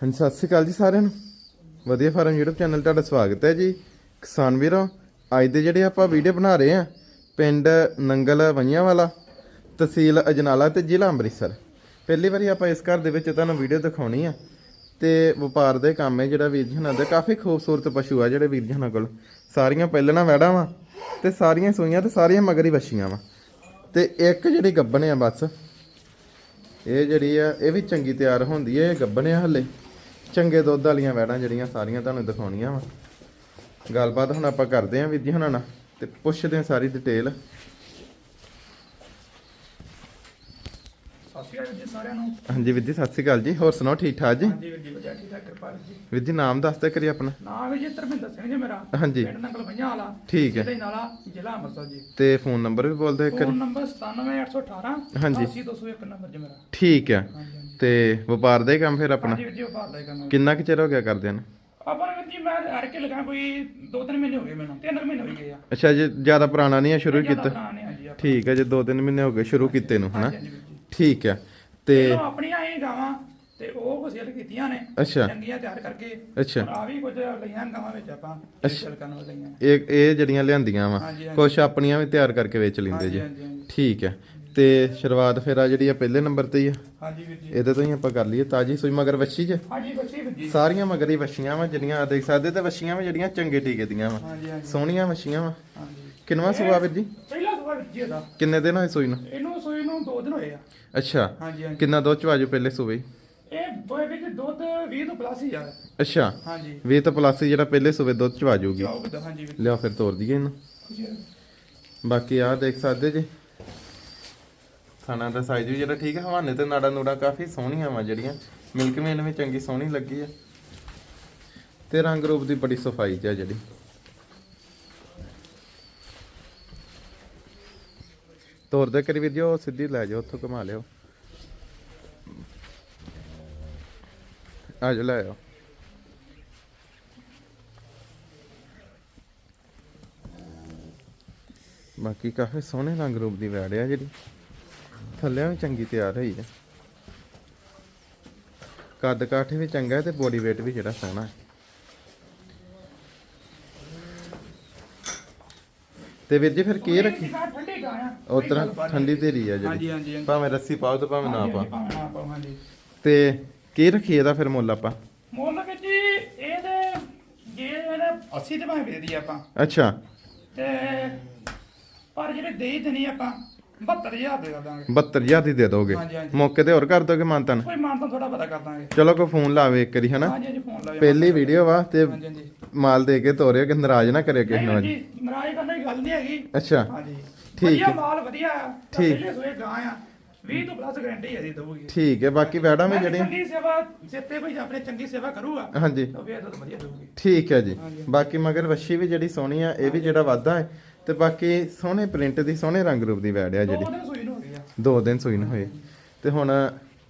ਹਾਂਜੀ, ਸਤਿ ਸ਼੍ਰੀ ਅਕਾਲ ਜੀ ਸਾਰਿਆਂ ਨੂੰ। ਵਧੀਆ ਫਾਰਮ YouTube ਚੈਨਲ ਤੁਹਾਡਾ ਸਵਾਗਤ ਹੈ ਜੀ। ਕਿਸਾਨ ਵੀਰੋ, ਅੱਜ ਦੇ ਜਿਹੜੇ ਆਪਾਂ ਵੀਡੀਓ ਬਣਾ ਰਹੇ ਆ ਪਿੰਡ ਨੰਗਲ ਵਈਆਂ ਵਾਲਾ, ਤਹਿਸੀਲ ਅਜਨਾਲਾ ਤੇ ਜ਼ਿਲ੍ਹਾ ਅੰਮ੍ਰਿਤਸਰ। ਪਹਿਲੀ ਵਾਰੀ ਆਪਾਂ ਇਸ ਘਰ ਦੇ ਵਿੱਚ ਤੁਹਾਨੂੰ ਵੀਡੀਓ ਦਿਖਾਉਣੀ ਆ। ਤੇ ਵਪਾਰ ਦੇ ਕੰਮ ਹੈ ਜਿਹੜਾ ਵੀਰ ਜੀ ਦਾ, ਕਾਫੀ ਖੂਬਸੂਰਤ ਪਸ਼ੂ ਆ ਜਿਹੜੇ ਵੀਰ ਜੀ ਕੋਲ। ਸਾਰੀਆਂ ਪਹਿਲਣਾ ਵੈੜਾਂ ਵਾ, ਤੇ ਸਾਰੀਆਂ ਸੂਈਆਂ ਤੇ ਸਾਰੀਆਂ ਮਗਰੀ ਵੱਛੀਆਂ ਵਾ। ਤੇ ਇੱਕ ਜਿਹੜੀ ਗੱਬਣ ਆ ਬਸ, ਇਹ ਜਿਹੜੀ ਆ, ਇਹ ਵੀ ਚੰਗੀ ਤਿਆਰ ਹੁੰਦੀ ਹੈ, ਇਹ ਗੱਬਣ ਆ ਹਲੇ। ਚੰਗੇ ਦੁੱਧ ਵਾਲੀਆਂ ਵੈੜਾਂ ਜਿਹੜੀਆਂ ਸਾਰੀਆਂ ਤੁਹਾਨੂੰ ਦਿਖਾਉਣੀਆਂ ਵਾ। ਗੱਲਬਾਤ ਹੁਣ ਆਪਾਂ ਕਰਦੇ ਆਂ ਵਿਧੀ ਹੁਣਾਂ ਨਾਲ ਤੇ ਪੁੱਛਦੇ ਆਂ ਸਾਰੀ ਡਿਟੇਲ ਹਾਂਜੀ ਵਿਧੀ ਸਤਿ ਸ਼੍ਰੀ ਅਕਾਲ ਜੀ। ਹੋਰ ਸੁਣਾਓ ਠੀਕ ਠਾਕ ਜੀ? ਹਾਂਜੀ ਵੀਰ ਜੀ ਵਧੀਆ ਠੀਕ ਠਾਕ ਕਿਰਪਾ ਜੀ। ਵਿਧੀ ਨਾਮ ਦੱਸ ਤੇ ਕਰੀ ਆਪਣਾ। ਨਾਮ ਹੈ ਜੀ ਧਰਮਿੰਦਰ ਸਿੰਘ ਜੀ ਮੇਰਾ। ਹਾਂਜੀ। ਪਿੰਡ ਨੰਗਲ ਭਈਆਂ ਵਾਲਾ। ਠੀਕ ਹੈ। ਜਿਹਦੇ ਨਾਲਾ ਜ਼ਿਲ੍ਹਾ ਅੰਮ੍ਰਿਤਸਰ ਜੀ। ਤੇ ਫੋਨ ਨੰਬਰ ਵੀ ਬੋਲ ਦਿਓ ਇੱਕ ਫੋਨ ਨੰਬਰ 97818 ਹਾਂਜੀ। 80201 ਨੰਬਰ ਜੀ ਮੇਰਾ। ਠੀਕ ਹਾਂਜੀ। ਤੇ ਵਪਾਰ ਦਾ ਹੀ ਕੰਮ ਫਿਰ ਆਪਣਾ? ਹਾਂਜੀ ਵੀਰ ਜੀ ਉਹ ਬਾਤ ਦਾ ਕੰਮ ਕਿੰਨਾ ਕੁ ਚਿਰ ਹੋ ਗਿਆ ਕਰਦਿਆਂ ਨੂੰ? ਆਪਾਂ ਵੀਰ ਜੀ ਮੈਂ ਹਰ ਕੇ ਲਗਾ ਕੋਈ 2-3 ਮਹੀਨੇ ਹੋ ਗਏ ਮੈਨੂੰ 3 ਮਹੀਨੇ ਹੋ ਗਏ ਆ। ਅੱਛਾ ਜੇ ਜ਼ਿਆਦਾ ਪੁਰਾਣਾ ਨਹੀਂ ਆ ਸ਼ੁਰੂ ਕੀਤਾ? ਪੁਰਾਣੇ ਆ ਜੀ ਆਪਾਂ। ਠੀਕ ਹੈ ਜੇ 2-3 ਮਹੀਨੇ ਹੋ ਗਏ ਸ਼ੁਰੂ ਕੀਤੇ ਨੂੰ ਹਨਾ? ਹਾਂਜੀ ਹਾਂਜੀ ਵੀਰ ਜੀ। ਠੀਕ ਆ ਤੇ ਆਪਣੀਆਂ ਇਹ ਗਾਵਾਂ ਤੇ ਉਹ ਕੋ ਸੇਲ ਕੀਤੀਆਂ ਨੇ ਅੱਛਾ। ਚੰਗੀਆਂ ਤਿਆਰ ਕਰਕੇ ਅੱਛਾ। ਆ ਵੀ ਕੁਝ ਲਈਆਂ ਗਾਵਾਂ ਵਿੱਚ ਆਪਾਂ ਸੇਲ ਕਰਨ ਵਾਲੀਆਂ ਲਈਆਂ ਇਹ ਇਹ ਜਿਹੜੀਆਂ ਲਿਆਂਦੀਆਂ ਵਾ ਹਾਂਜੀ, ਹਾਂਜੀ। ਕੁਝ ਆਪਣੀਆਂ ਵੀ ਤਿਆਰ ਕਰਕੇ ਵੇਚ ਲੈਂਦੇ ਜੀ। ਹਾਂਜੀ ਹਾਂਜੀ। ਠੀਕ ਹੈ ਤੇ ਸ਼ੁਰੂਆਤ ਫਿਰ ਆ ਜਿਹੜੀ ਆ ਪਹਿਲੇ ਨੰਬਰ ਤੇ ਹੀ ਆ। ਹਾਂਜੀ ਵੀਰ ਜੀ। ਇਹਦੇ ਤੋਂ ਹੀ ਆਪਾਂ ਕਰ ਲਈਏ ਤਾਜੀ ਸੂਈ ਮਗਰ ਵੱਛੀ ਚ। ਹਾਂਜੀ ਬੱਚੀ ਵੀਰ ਜੀ। ਸਾਰੀਆਂ ਮਗਰ ਹੀ ਵੱਛੀਆਂ ਵਾ ਜਿਹੜੀਆਂ ਆ ਦੇਖ ਸਕਦੇ ਤੇ ਵੱਛੀਆਂ ਵਾ ਜਿਹੜੀਆਂ ਚੰਗੇ ਟੀਕੇ ਦੀਆਂ ਵਾ। ਹਾਂਜੀ ਹਾਂਜੀ। ਸੋਹਣੀਆਂ ਵੱਛੀਆਂ ਵਾ। ਹਾਂਜੀ। ਕਿੰਨਵਾ ਸੂਆ ਵੀਰ ਜੀ? ਪਹਿਲਾ ਸੂਆ ਵੀਰ ਜੀ ਇਹਦਾ। ਕਿੰਨੇ ਦਿਨ ਹੋਏ ਸੂਈ ਨੂੰ? ਇਹਨੂੰ ਸੂਈ ਨੂੰ 2 ਦਿਨ ਹੋਏ ਆ। ਅੱਛਾ। ਹਾਂਜੀ ਹਾਂਜੀ। ਕਿੰਨਾ ਦੁੱਧ ਚਵਾਜੂ ਪਹਿਲੇ ਸੂਏ? ਇਹ ਬੋਏ ਵਿੱਚ ਦੁੱਧ 20 ਤੋਂ ਪਲੱਸ ਹੀ ਆ। ਅੱਛਾ। ਹਾਂਜੀ। ਵੀ ਤਾਂ ਪਲੱਸ ਜਿਹੜਾ ਪਹਿਲੇ ਸੂਵੇ ਦੁੱਧ ਚਵਾਜੂਗੀ ਹਾਂਜੀ ਲਿਆ ਫਿਰ ਤੋਰ ਦਈਏ ਇਹਨੂੰ। ਬਾਕੀ ਆ ਦੇਖ ਸਕਦੇ ਜੀ। ਖਾਣਾ ਦਾ ਸਾਈਜ਼ ਵੀ ਜਿਹੜਾ ਠੀਕ ਹੈ ਹਵਾਨੇ ਤੇ ਨਾੜਾ ਨੂੜਾ ਕਾਫੀ ਸੋਹਣੀਆਂ ਵਾ ਜਿਹੜੀਆਂ। ਮਿਲਕ ਮੇਨ ਵੀ ਚੰਗੀ ਸੋਹਣੀ ਲੱਗੀ ਆ। ਤੇ ਰੰਗ ਰੂਪ ਦੀ ਬੜੀ ਸਫ਼ਾਈ ਚ ਆ ਜਿਹੜੀ। ਤੋਰ ਦੇ ਕਰੀ ਵੀਰ ਸਿੱਧੀ ਲੈ ਜਾਓ, ਉੱਥੋਂ ਘੁਮਾ ਲਿਓ ਆ ਜਾ ਲੈ ਆਓ। ਬਾਕੀ ਕਾਫੀ ਸੋਹਣੇ ਰੰਗ ਰੂਪ ਦੀ ਵੈੜ ਆ ਜਿਹੜੀ। ਥੱਲੇ ਵੀ ਚੰਗੀ ਤਿਆਰ ਹੋਈ ਹੈ ਕੱਦ ਕਾਠ ਵੀ ਚੰਗਾ ਤੇ ਬੋਡੀ weight ਵੀ ਜਿਹੜਾ ਸੋਹਣਾ ਹੈ। ਤੇ ਵੀਰ ਜੀ ਫਿਰ ਕੀ ਰੱਖੀ? ਉਹ ਤਰ੍ਹਾਂ ਠੰਡੀ ਤੇਰੀ ਆ ਜਿਹੜੀ। ਭਾਵੇਂ ਰੱਸੀ ਪਾਓ ਤੇ ਭਾਵੇਂ ਨਾ ਪਾਓ। ਤੇ ਕੀ ਰੱਖੀ ਇਹਦਾ ਫਿਰ ਮੁੱਲ ਆਪਾਂ? ਮੁੱਲ ਵਿੱਚ ਜੀ ਇਹਦੇ ਜੇ ਇਹਦੇ 80 ਤੇ ਭਾਵੇਂ ਵੇਚਦੀ ਆਪਾਂ। ਅੱਛਾ। ਤੇ ਪਰ ਜਿਹੜੇ ਦੇਈ ਦੇਣੀ ਆਪਾਂ 72000 ਦੇ ਦਾਂਗੇ। 72000 ਦੀ ਦੇ ਦੋਗੇ? ਹਾਂਜੀ, ਹਾਂਜੀ। ਮੌਕੇ ਤੇ ਹੋਰ ਕਰ ਦੋਗੇ ਮਾਨਤਨ? ਕੋਈ ਮਾਨ ਤਾਂ ਥੋੜਾ ਪਤਾ ਕਰ ਦਾਂਗੇ। ਚਲੋ ਕੋਈ ਫੋਨ ਲਾਵੇ ਇੱਕ ਵਾਰੀ ਹਨਾ? ਹਾਂਜੀ ਹਾਂਜੀ ਫੋਨ ਲਾਓ ਪਹਿਲੀ ਵੀਡੀਓ ਵਾ ਤੇ ਹਾਂਜੀ ਹਾਂਜੀ। ਮਾਲ ਦੇ ਕੇ ਤੋਰਿਓ ਕਿ ਨਾਰਾਜ਼ ਨਾ ਕਰਿਓ ਕਿਸੇ ਨੂੰ ਵੀਰ ਜੀ ਨਾਰਾਜ਼ ਕਰਨ ਦੀ ਗੱਲ ਨਹੀਂ ਹੈਗੀ। ਅੱਛਾ। ਹਾਂਜੀ। ਠੀਕ ਵਧੀਆ ਹੈ। ਮਾਲ ਵਧੀਆ ਆ। ਠੀਕ। ਪਹਿਲੇ ਸੋਏ ਗਾਂ ਆ। 20 ਤੋਂ ਪਲੱਸ ਗਾਰੰਟੀ ਹੈ ਦੀ ਦਊਗੀ। ਠੀਕ ਹੈ ਬਾਕੀ ਵੈੜਾਂ ਵੀ ਜਿਹੜੀਆਂ ਚੰਗੀ ਸੇਵਾ ਜਿੱਤੇ ਕੋਈ ਆਪਣੇ ਚੰਗੀ ਸੇਵਾ ਕਰੂਗਾ। ਹਾਂਜੀ। ਤਾਂ ਫਿਰ ਤਾਂ ਵਧੀਆ ਦਊਗੀ। ਠੀਕ ਹੈ ਜੀ। ਬਾਕੀ ਮਗਰ ਵੱਛੀ ਵੀ ਜਿਹੜੀ ਸੋਹਣੀ ਆ ਇਹ ਵੀ ਜਿਹੜਾ ਵਾਧਾ ਹੈ ਤੇ ਬਾਕੀ ਸੋਹਣੇ ਪ੍ਰਿੰਟ ਦੀ ਸੋਹਣੇ ਰੰਗ ਰੂਪ ਦੀ ਵੈੜ ਆ ਦੋ ਜਿਹੜੀ ਦਿਨ ਸੂਈ ਨੂੰ ਹੋ ਗਈ ਆ। ਦੋ ਦਿਨ ਸੂਈ ਨਾ ਹੋਏ ਤੇ ਹੁਣ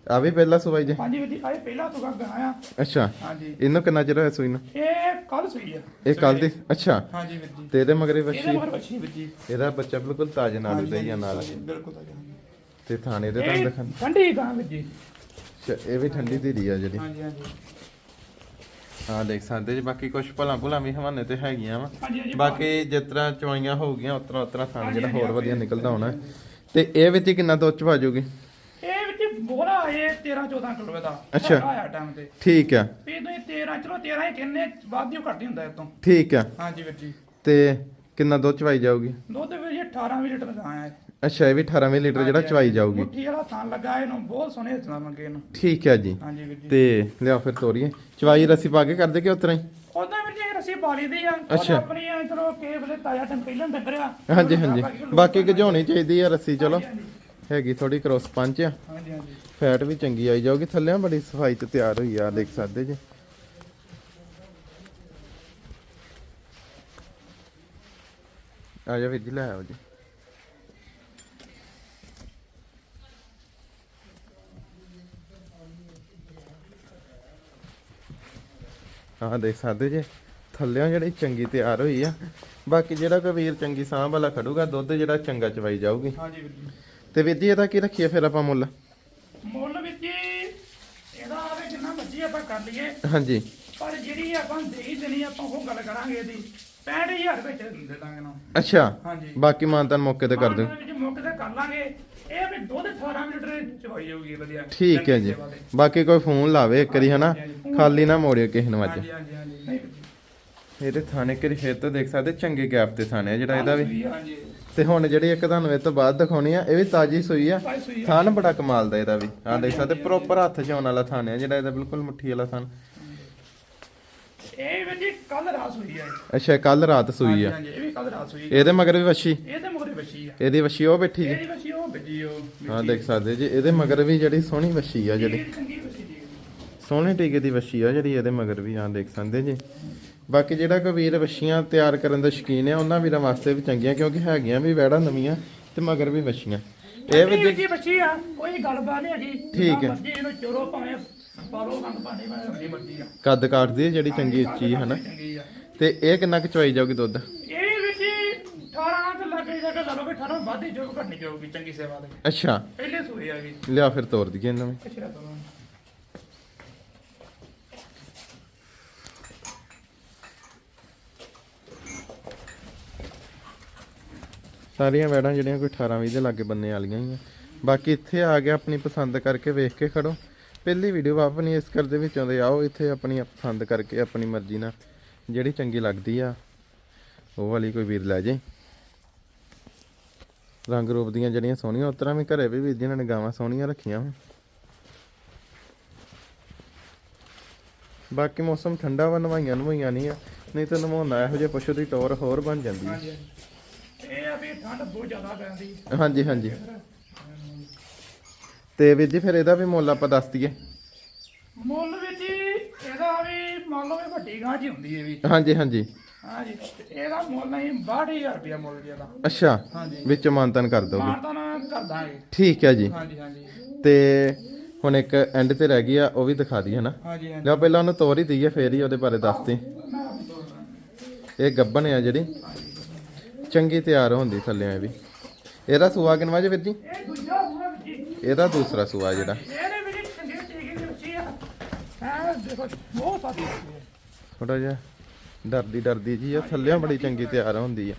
ਆ ਵੀ ਪਹਿਲਾ ਸੁਬਾਈ ਜੀ? ਹਾਂਜੀ ਵੀਰ ਜੀ ਆਏ ਪਹਿਲਾ ਤੋਂ ਗਾਂ ਆ। ਅੱਛਾ। ਹਾਂਜੀ। ਇਹਨੂੰ ਕਿੰਨਾ ਚਿਰ ਹੋਇਆ ਸੂਈ ਨੂੰ? ਇਹ ਕੱਲ ਸੂਈ ਆ। ਇਹ ਕੱਲ ਦੀ? ਅੱਛਾ। ਹਾਂਜੀ ਵੀਰ ਜੀ। ਤੇ ਇਹਦੇ ਮਗਰ ਇਹਦੇ ਮਗਰ ਬੱਚੀ ਵੀਰ ਜੀ। ਇਹਦਾ ਬੱਚਾ ਬਿਲਕੁਲ ਤਾਜ਼ੇ ਨਾਲ ਹਾਂਜੀ, ਦਾ ਹੀ ਆ ਨਾਲ। ਹਾਂਜੀ, ਬਿਲਕੁਲ ਤਾਂ ਜੀ। ਤੇ ਥਾਣੇ ਦੇ ਤਾਂ ਇਹ ਦਿਖਾਣ ਠੰਡੀ ਗਾਂ ਵੀਰ ਜੀ। ਅੱਛਾ, ਇਹ ਵੀ ਠੰਡੀ ਧੀਰੀ ਆ ਜਿਹੜੀ। ਹਾਂਜੀ ਹਾਂਜੀ। ਹਾਂ ਦੇਖ ਸਕਦੇ ਜੀ ਬਾਕੀ ਕੁਝ ਭਲਾ ਭੁਲਾ ਵੀ ਹਵਾਨੇ ਤੇ ਹੈਗੀਆਂ ਵਾ। ਬਾਕੀ ਜਿਸ ਤਰ੍ਹਾਂ ਚਵਾਈਆਂ ਹੋਊਗੀਆਂ ਉਤਰਾ ਉਤਰਾ ਥਾਂ ਜਿਹੜਾ ਹੋਰ ਵਧੀਆ ਨਿਕਲਦਾ ਹੋਣਾ। ਤੇ ਇਹ ਵਿੱਚ ਕਿੰਨਾ ਦੁੱਧ ਚਵਾ ਜੂਗੀ ਇਹ ਵਿੱਚ ਬੋਲਾ ਇਹ 13 14 ਕਿਲੋ ਦਾ ਅੱਛਾ। ਆਇਆ ਟਾਈਮ ਤੇ। ਠੀਕ ਆ। ਵੀ ਤੁਸੀਂ 13 ਚਲੋ 13 ਹੀ ਕਿੰਨੇ ਵੱਧ ਹੀ ਘੱਟ ਹੁੰਦਾ ਇਹ ਤੋਂ ਠੀਕ ਆ। ਹਾਂਜੀ ਵੀਰ ਜੀ। ਤੇ ਕਿੰਨਾ ਦੁੱਧ ਚਵਾਈ ਜਾਊਗੀ? ਦੁੱਧ ਵੀਰ ਜੀ 18 ਵੀ ਲੀਟਰ ਗਾਂ ਹੈ ਅੱਛਾ ਇਹ ਵੀ 18 ਲੀਟਰ ਜਿਹੜਾ ਚਵਾਈ ਜਾਊਗੀ। ਮੁੱਠੀ ਵਾਲਾ ਥਾਂ ਲੱਗਾ ਇਹਨੂੰ ਬਹੁਤ ਸੋਹਣੇ ਹੱਥਾਂ ਮੰਗੇ ਇਹਨੂੰ। ਠੀਕ ਹੈ ਜੀ। ਹਾਂਜੀ ਵੀਰ ਜੀ। ਤੇ ਲਿਆ ਫਿਰ ਤੋਰੀਏ। ਚਵਾਈ ਰੱਸੀ ਪਾ ਕੇ ਕਰਦੇ ਕਿ ਉਤਰਾ ਹੀ? ਉਹਦਾ ਵੀਰ ਜੀ ਰੱਸੀ ਪਾ ਲਈ ਦੀ ਆ। ਉਹ ਅੱਛਾ। ਆਪਣੀ ਆ ਚਲੋ ਕੇ ਵੇਲੇ ਤਾਜ਼ਾ ਟੈਂਪ ਪਹਿਲਾਂ ਡੰਗਰਿਆ ਹਾਂਜੀ ਹਾਂਜੀ। ਬਾਕੀ ਗਝਾਉਣੀ ਚਾਹੀਦੀ ਆ ਰੱਸੀ ਚਲੋ। ਹੈਗੀ ਥੋੜੀ ਕ੍ਰੋਸ ਪੰਚ ਆ। ਹਾਂਜੀ ਹਾਂਜੀ। ਫੈਟ ਵੀ ਚੰਗੀ ਆਈ ਜਾਊਗੀ। ਥੱਲੇ ਬੜੀ ਸਫ਼ਾਈ ਤੇ ਤਿਆਰ ਹੋਈ ਆ ਦੇਖ ਸਕਦੇ ਜੀ। ਆ ਜਾ ਵੀਰ ਜੀ ਲੈ ਆਓ ਜੀ। ਹਾਂ ਦੇਖ ਸਕਦੇ ਜੀ। ਥੱਲਿਆਂ ਜਿਹੜੀ ਚੰਗੀ ਤਿਆਰ ਹੋਈ ਆ। ਬਾਕੀ ਜਿਹੜਾ ਕੋਈ ਵੀਰ ਚੰਗੀ ਸਾਂਭ ਵਾਲਾ ਖੜੂਗਾ ਦੁੱਧ ਜਿਹੜਾ ਚੰਗਾ ਚਵਾਈ ਜਾਊਗੀ। ਹਾਂਜੀ ਵੀਰ ਜੀ। ਤੇ ਵੀਰ ਜੀ ਇਹਦਾ ਕੀ ਰੱਖੀਏ ਫਿਰ ਆਪਾਂ ਮੁੱਲ? ਮੁੱਲ ਵਿੱਚ ਜੀ ਇਹਦਾ ਆਵੇ ਜਿੰਨਾ ਮਰਜ਼ੀ ਆਪਾਂ ਕਰ ਲਈਏ। ਹਾਂਜੀ। ਪਰ ਜਿਹੜੀ ਆਪਾਂ ਦੇਈ ਦੇਣੀ ਆਪਾਂ ਉਹ ਗੱਲ ਕਰਾਂਗੇ ਇਹਦੀ। 65000 ਵਿੱਚ ਦੇ ਦਾਂਗੇ ਨਾ ਅੱਛਾ। ਹਾਂਜੀ। ਬਾਕੀ ਮਾਨਤਾਨ ਮੌਕੇ ਤੇ ਕਰ ਦਿਓ। ਵਿੱਚ ਮੌਕੇ ਤੇ ਕਰ ਲਾਂਗੇ। ਇਹ ਵੀ ਦੁੱਧ 18 ਲੀਟਰ ਚਵਾਈ ਜਾਊਗੀ ਵਧੀਆ। ਠੀਕ ਹੈ ਜੀ। ਬਾਕੀ ਕੋਈ ਫੋਨ ਲਾਵੇ ਇੱਕ ਵਾਰੀ ਹਨਾ? ਖਾਲੀ ਨਾ ਮੋੜਿਓ ਕਿਸੇ ਨੂੰ ਅੱਜ। ਹਾਂਜੀ ਹਾਂਜੀ ਹਾਂਜੀ। ਇਹਦੇ ਥਾਣੇ ਕਰੀ ਫੇਰ ਤੋਂ ਦੇਖ ਸਕਦੇ ਚੰਗੇ ਗੈਪ ਤੇ ਥਾਣੇ ਆ ਜਿਹੜਾ ਇਹਦਾ ਵੀ। ਹਾਂਜੀ ਤੇ ਹੁਣ ਜਿਹੜੀ ਇੱਕ ਤੁਹਾਨੂੰ ਇਹ ਤੋਂ ਬਾਅਦ ਦਿਖਾਉਣੀ ਆ ਇਹ ਵੀ ਤਾਜੀ ਸੂਈ ਆ। ਭਾਈ ਸੂਈ ਆ। ਥਾਨ ਬੜਾ ਕਮਾਲ ਦਾ ਇਹਦਾ ਵੀ। ਆਹ ਦੇਖ ਸਕਦੇ ਪ੍ਰੋਪਰ ਹੱਥ 'ਚ ਆਉਣ ਵਾਲਾ ਥਾਨ ਆ ਜਿਹੜਾ ਇਹਦਾ ਬਿਲਕੁਲ ਮੁੱਠੀ ਵਾਲਾ ਥਾਨ ਇਹ ਵੀ ਕੱਲ ਰਾਤ ਸੂਈ ਹੈ ਅੱਛਾ ਕੱਲ ਰਾਤ ਸੂਈ ਆ। ਹਾਂਜੀ ਇਹ ਵੀ ਕੱਲ ਰਾਤ ਸੂਈ ਇਹਦੇ ਮਗਰ ਵੀ ਵੱਛੀ? ਇਹ ਤੇ ਮੁਗਰੇ ਬੱਚੀ ਆ। ਇਹਦੀ ਵੱਛੀ ਉਹ ਬੈਠੀ ਜੀ? ਇਹਦੀ ਬੱਚੀ ਉਹ ਬੱਜੀ ਉਹ ਹਾਂ ਦੇਖ ਸਕਦੇ ਜੀ ਇਹਦੇ ਮਗਰ ਵੀ ਜਿਹੜੀ ਸੋਹਣੀ ਵੱਛੀ ਆ ਜਿਹੜੀ। ਇਹ ਚੰਗੀ ਸੋਹਣੇ ਟੀਕੇ ਦੀ ਵੱਛੀ ਆ ਜਿਹੜੀ ਇਹਦੇ ਮਗਰ ਵੀ ਆ ਦੇਖ ਸਕਦੇ ਜੀ। ਬਾਕੀ ਜਿਹੜਾ ਕੋਈ ਵੀਰ ਵੱਛੀਆਂ ਤਿਆਰ ਕਰਨ ਦਾ ਸ਼ੌਕੀਨ ਆ ਉਹਨਾਂ ਵੀਰਾਂ ਵਾਸਤੇ ਵੀ ਚੰਗੀਆਂ ਕਿਉਂਕਿ ਹੈਗੀਆਂ ਵੀ ਵੈੜਾਂ ਨਵੀਆਂ ਤੇ ਮਗਰ ਵੀ ਵੱਛੀਆਂ। ਇਹ ਵੀ ਜੀ ਬੱਚੀ ਆ ਕੋਈ ਗੱਲਬਾਤ ਨਹੀਂ ਹੈਗੀ। ਠੀਕ ਹੈ। ਮਰਜ਼ੀ ਇਹਨੂੰ ਚੋਰੋ ਭਾਵੇਂ ਪਾਲੋ ਕੰਨ ਪਾਣੀ ਮੈਂ ਮਰਜ਼ੀ ਆ। ਕੱਦ ਕਾਟਦੀ ਹੈ ਜਿਹੜੀ ਚੰਗੀ ਉੱਚੀ ਹੈ ਆ। ਤੇ ਇਹ ਕਿੰਨਾ ਕੁ ਚਵਾਈ ਜਾਊਗੀ ਦੁੱਧ? ਇਹ ਵਿੱਚ 18 ਤੇ ਲੱਗੇ ਜਾ ਕੇ ਲਾ ਲਓ ਵੀ 18 ਵਾਧੀ ਜੋ ਘਟਣੀ ਜਾਊਗੀ ਚੰਗੀ ਸੇਵਾ ਦੇ। ਅੱਛਾ। ਪਹਿਲੇ ਸੂਏ ਆ ਗਈ। ਲਿਆ ਫਿਰ ਤੋਰ ਦਈਏ ਇਹਨਾਂ ਨੂੰ। ਅੱਛਾ ਸਾਰੀਆਂ ਵੈੜਾਂ ਜਿਹੜੀਆਂ ਕੋਈ 18 20 ਦੇ ਲਾਗੇ ਬੰਨੇ ਵਾਲੀਆਂ ਹੀ ਆ। ਬਾਕੀ ਇੱਥੇ ਆ ਕੇ ਆਪਣੀ ਪਸੰਦ ਕਰਕੇ ਵੇਖ ਕੇ ਖੜੋ। ਪਹਿਲੀ ਵੀਡੀਓ ਆਪਣੀ, ਇਸ ਕਰ ਦੇ ਵਿੱਚ ਆਉਂਦੇ ਆਓ, ਇੱਥੇ ਆਪਣੀ ਪਸੰਦ ਕਰਕੇ ਆਪਣੀ ਮਰਜ਼ੀ ਨਾਲ ਜਿਹੜੀ ਚੰਗੀ ਲੱਗਦੀ ਆ, ਉਹ ਵਾਲੀ ਕੋਈ ਵੀਰ ਲੈ ਜੇ। ਰੰਗ ਰੂਪ ਦੀਆਂ ਜਿਹੜੀਆਂ ਸੋਹਣੀਆਂ ਉਤਰਾਂ ਵੀ ਘਰੇ ਵੀ ਵੀਰ ਜਿਨ੍ਹਾਂ ਨੇ ਗਾਵਾਂ ਸੋਹਣੀਆਂ ਰੱਖੀਆਂ ਵਾ। ਬਾਕੀ ਮੌਸਮ ਠੰਡਾ ਵਾ ਨਵਾਈਆਂ ਨਵਾਈਆਂ ਨਹੀਂ ਆ, ਨਹੀਂ ਤਾਂ ਨਵਾਉਣਾ ਇਹੋ ਜਿਹੇ ਪਸ਼ੂ ਦੀ ਟੌਰ ਹੋਰ ਬਣ ਜਾਂਦੀ ਹੈ ਠੰਡ ਬਹੁਤ ਜ਼ਿਆਦਾ ਪੈਂਦੀ ਹਾਂਜੀ ਹਾਂਜੀ। ਤੇ ਵੀਰ ਜੀ ਫਿਰ ਇਹਦਾ ਵੀ ਮੁੱਲ ਆਪਾਂ ਦੱਸ ਦਈਏ। ਮੁੱਲ ਵਿੱਚ ਇਹਦਾ ਵੀ ਮੰਨ ਲਓ ਵੀ ਵੱਡੀ ਗਾਂ ਜੀ ਹੁੰਦੀ ਹੈ ਵੀ। ਹਾਂਜੀ ਹਾਂਜੀ। ਹਾਂਜੀ ਤੇ ਇਹਦਾ ਮੁੱਲ ਨਹੀਂ 62000 ਰੁਪਇਆ ਮੁੱਲ ਜੀ ਇਹਦਾ। ਅੱਛਾ ਹਾਂਜੀ। ਵਿੱਚ ਮਾਨਤਨ ਕਰ ਦੋਗੇ ਮਾਰਦਾ ਨਾ ਕਰ ਦਾਂਗੇ। ਠੀਕ ਹੈ ਜੀ। ਹਾਂਜੀ ਹਾਂਜੀ। ਤੇ ਹੁਣ ਇੱਕ ਐਂਡ ਤੇ ਰਹਿ ਗਈ ਆ ਉਹ ਵੀ ਦਿਖਾ ਦਈਏ ਨਾ ਹਾਂਜੀ ਹਾਂਜੀ। ਪਹਿਲਾਂ ਉਹਨੂੰ ਤੋਰ ਹੀ ਦਈਏ ਫੇਰ ਹੀ ਉਹਦੇ ਬਾਰੇ ਦੱਸਦੇ ਇਹ ਗੱਬਨ ਆ ਜਿਹੜੀ। ਚੰਗੀ ਤਿਆਰ ਹੁੰਦੀ ਥੱਲੇ ਇਹ ਵੀ। ਇਹਦਾ ਸੂਆ ਕਿੰਨਵਾ ਜੇ ਵੀਰ ਜੀ। ਇਹਦਾ ਦੂਸਰਾ ਸੂਆ ਜਿਹੜਾ। ਆ। ਥੋੜਾ ਜਿਹਾ ਡਰਦੀ ਡਰਦੀ ਜੀ ਆ ਥੱਲਿਆਂ ਬੜੀ ਚੰਗੀ ਤਿਆਰ ਹੁੰਦੀ ਆ।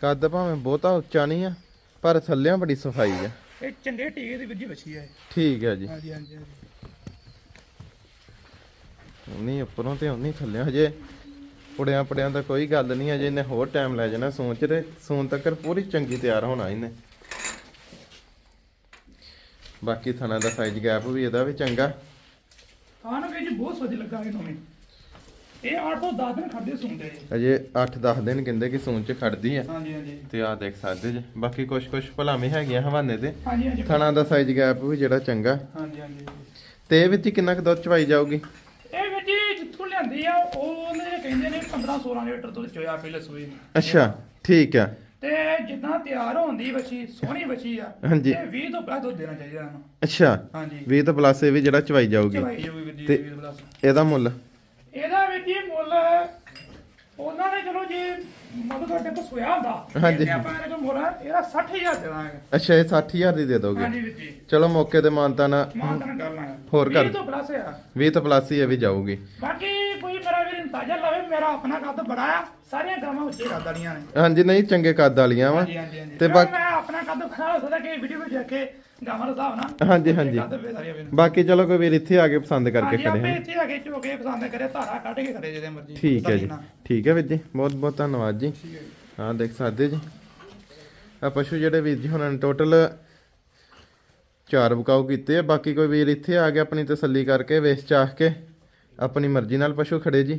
ਕੱਦ ਭਾਵੇਂ ਬਹੁਤਾ ਉੱਚਾ ਨਹੀਂ ਆ ਪਰ ਥੱਲਿਆਂ ਬੜੀ ਸਫ਼ਾਈ ਆ। ਇਹ ਚੰਗੇ ਟੀਕੇ ਦੀ ਵਿੱਜੀ ਬੱਚੀ ਹੈ ਠੀਕ ਹੈ ਜੀ। ਹਾਂਜੀ ਹਾਂਜੀ ਉਨੀ ਉੱਪਰੋਂ ਤੇ ਉਨੀ ਥੱਲਿਆਂ ਹਜੇ ਪੁੜਿਆਂ ਪੁੜਿਆਂ ਦਾ ਕੋਈ ਗੱਲ ਨਹੀਂ ਅਜੇ ਇਹਨੇ ਹੋਰ ਟਾਈਮ ਲੈ ਜਾਣਾ ਸੋਚ ਤੇ ਸੂਨ ਤੱਕ ਪੂਰੀ ਚੰਗੀ ਤਿਆਰ ਹੋਣਾ ਇਹਨੇ। ਬਾਕੀ ਥਣਾ ਦਾ ਸਾਈਜ਼ ਗੈਪ ਵੀ ਇਹਦਾ ਵੀ ਚੰਗਾ। ਖਾਣ ਵਿੱਚ ਬਹੁਤ ਸੋਚ ਲੱਗਾ ਇਹਨੂੰ ਵੀ ਇਹ 8 ਤੋਂ 10 ਦਿਨ ਖੜਦੇ ਸੁਣਦੇ ਅਜੇ 8-10 ਦਿਨ ਕਹਿੰਦੇ ਕਿ ਚ ਖੜਦੀ ਆ। ਹਾਂਜੀ ਹਾਂਜੀ। ਤੇ ਆ ਦੇਖ ਸਕਦੇ ਜੀ। ਬਾਕੀ ਕੁਝ ਕੁਝ ਭਲਾਵੇਂ ਹੈਗੀਆਂ ਹਵਾਨੇ ਤੇ। ਹਾਂਜੀ ਹਾਂਜੀ। ਥਣਾ ਦਾ ਸਾਈਜ਼ ਗੈਪ ਵੀ ਜਿਹੜਾ ਚੰਗਾ। ਹਾਂਜੀ ਹਾਂਜੀ। ਤੇ ਇਹ ਵਿੱਚ ਕਿੰਨਾ ਕੁ ਦੁੱਧ ਚਵਾਈ ਜਾਊਗੀ ਇਹ ਵਿੱਚ ਹੀ ਜਿੱਥੋਂ ਲਿਆਂਦੀ ਆ ਉਹ ਉਹਨੇ ਕਹਿੰਦੇ ਨੇ 15 16 ਲੀਟਰ ਦੁੱਧ ਚੋਇਆ ਪਹਿਲੇ ਸੂਈ ਨੂੰ। ਅੱਛਾ ਠੀਕ ਆ ਤੇ ਜਿੱਦਾਂ ਤਿਆਰ ਹੁੰਦੀ ਬੱਚੀ ਸੋਹਣੀ ਬੱਚੀ ਆ ਹਾਂਜੀ। ਇਹ 20 ਤੋਂ ਪਲੱਸ ਦੁੱਧ ਦੇਣਾ ਚਾਹੀਦਾ ਇਹਨੂੰ। ਅੱਛਾ ਹਾਂਜੀ। 20 ਤੋਂ ਪਲੱਸ ਇਹ ਵੀ ਜਿਹੜਾ ਚਵਾਈ ਜਾਊਗੀ। ਚਵਾਈ ਜਾਊਗੀ ਵਿੱਦੀ ਤੇ- 20 ਪਲੱਸ। ਇਹਦਾ ਮੁੱਲ? ਇਹਦਾ ਵਿੱਚ ਹੀ ਮੁੱਲ ਉਹਨਾਂ ਨੇ ਚਲੋ ਜੀ ਮੁੱਲ ਤੁਹਾਡੇ ਕੋਲ ਸੋਇਆ ਹੁੰਦਾ। ਹਾਂਜੀ। ਤੇ ਆਪਾਂ ਇਹਦਾ ਮੁੱਲ ਇਹਦਾ 60000 ਦੇਵਾਂਗੇ। ਅੱਛਾ ਇਹ 60000 ਦੀ ਦੇ ਦੋਗੇ। ਹਾਂਜੀ ਵਿੱਚ ਹੀ ਚਲੋ ਮੌਕੇ ਤੇ ਮਾਨਤਾ ਨਾ ਕਰ ਲਾਂਗੇ ਹੋਰ ਕਰ- 20 ਤੋਂ ਪਲੱਸ ਆ। 20 ਤੋਂ ਪਲੱਸ ਹੀ ਇਹ ਵੀ ਜਾਊਗੀ। ਬਾਕੀ ਵੀਰ ਅੰਦਾਜ਼ਾ ਲਾਵੇ ਮੇਰਾ ਆਪਣਾ ਕੱਦ ਬੜਾ ਆ ਸਾਰੀਆਂ ਗਾਵਾਂ ਉੱਚੇ ਕੱਦ ਵਾਲੀਆਂ ਨੇ। ਹਾਂਜੀ ਨਹੀਂ ਚੰਗੇ ਕੱਦ ਵਾਲੀਆਂ ਵਾ। ਹਾਂਜੀ ਹਾਂਜੀ ਹਾਂਜੀ। ਤੇ ਤੇ ਬਾਕੀ ਮੈਂ ਆਪਣਾ ਕੱਦ ਖਾ ਸਕਦਾ ਕਿ ਵੀਡੀਓ ਵਿੱਚ ਦੇਖ ਕੇ ਗਾਵਾਂ ਦਾ ਹਿਸਾਬ ਨਾਲ ਹਾਂਜੀ ਹਾਂਜੀ। ਕੱਦ ਵੇ ਸਾਰੀਆਂ ਵੀ ਬਾਕੀ ਚਲੋ ਕੋਈ ਵੀਰ ਇੱਥੇ ਆ ਕੇ ਪਸੰਦ ਕਰਕੇ ਹਾਂਜੀ ਖੜੇ ਆਪੇ ਹਾਂ ਇੱਥੇ ਆ ਕੇ ਝੋਕੇ ਪਸੰਦ ਕਰੇ ਧਾਰਾ ਕੱਢ ਕੇ ਖੜੇ ਜਿਹਦੇ ਮਰਜ਼ੀ। ਠੀਕ ਹੈ ਜੀ। ਠੀਕ ਹੈ ਵੀਰ ਜੀ ਬਹੁਤ ਬਹੁਤ ਧੰਨਵਾਦ ਜੀ। ਹੈ। ਹਾਂ ਦੇਖ ਸਕਦੇ ਜੀ। ਆ ਪਸ਼ੂ ਜਿਹੜੇ ਵੀਰ ਜੀ ਹੁਣਾਂ ਨੇ ਟੋਟਲ ਚਾਰ ਬਕਾਊ ਕੀਤੇ ਆ। ਬਾਕੀ ਕੋਈ ਵੀਰ ਇੱਥੇ ਆ ਕੇ ਆਪਣੀ ਤਸੱਲੀ ਕਰਕੇ ਵੇਚ ਚਾਹ ਕੇ ਆਪਣੀ ਮਰਜ਼ੀ ਨਾਲ ਪਸ਼ੂ ਖੜੇ ਜੀ।